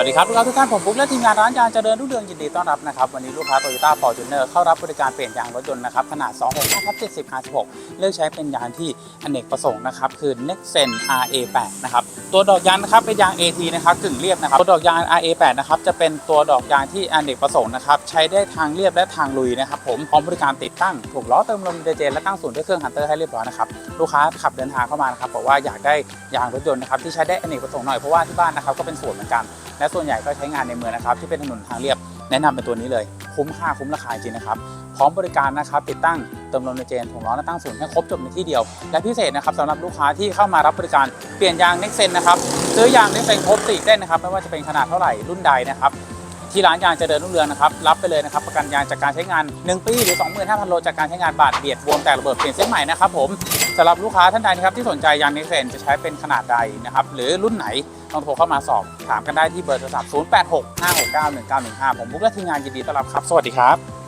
วัสดีครับลูกค้าทุกท่านผมปุ๊กและทีมงานร้านยางเจริญรุ่งเรืองยินดีต้อนรับนะครับวันนี้ลูกค้าโตโยต้าฟอร์จูเนอร์เข้ารับบริการเปลี่ยนยางรถยนต์นะครับขนาด 265ทับ70 56เลือกใช้เป็นยางที่อเนกประสงค์นะครับคือ Nexen RA8 นะครับตัวดอกยางนะครับเป็นยาง AT นะครับกึ่งเรียบนะครับตัวดอกยาง RA8 นะครับจะเป็นตัวดอกยางที่อเนกประสงค์นะครับใช้ได้ทางเรียบและทางลุยนะครับผมพร้อมบริการติดตั้งถูกล้อเติมลมเดเจนและตั้งศูนย์ด้วยเครื่องฮันเตอร์ให้เรียบร้อยนะครับลูกค้าขับเดินทางเข้ามานะครับบอกว่าอยากได้ยางรถยนต์นะครับที่ใช้ได้อเนกประสงค์หน่อยเพราะว่าที่บ้านนะครับก็เป็นสวนเหมือนกัน และส่วนใหญ่ก็ใช้งานในเมืองนะครับที่เป็นถนนทางเรียบแนะนำเป็นตัวนี้เลย คุ้มค่าคุ้มราคาจริงนะครับ พร้อมบริการนะครับติดตั้งเติมลมในเจนถุงล้อและตั้งศูนย์ให้ครบจบในที่เดียว และพิเศษนะครับสำหรับลูกค้าที่เข้ามารับบริการเปลี่ยนยางเน็กเซนนะครับซื้อยางเน็กเซนครบสี่เส้นนะครับไม่ว่าจะเป็นขนาดเท่าไหร่รุ่นใดนะครับ ที่ร้านยางเจริญรุ่งเรืองนะครับรับไปเลยนะครับประกันยางจากการใช้งาน 1 ปีหรือ 25,000 โลจากการใช้งานบาดเบียดบวมแตกระเบิดเปลี่ยนเส้นใหม่นะครับผมสำหรับลูกค้าท่านใดนะครับที่สนใจยางเน็กเซนจะใช้เป็นขนาดใดนะครับหรือรุ่นไหนลองโทรเข้ามาสอบถามกันได้ที่เบอร์โทรศัพท์ 0865691915 ผมบุ๊กและทีมงานยินดีต้อนรับครับ สวัสดีครับ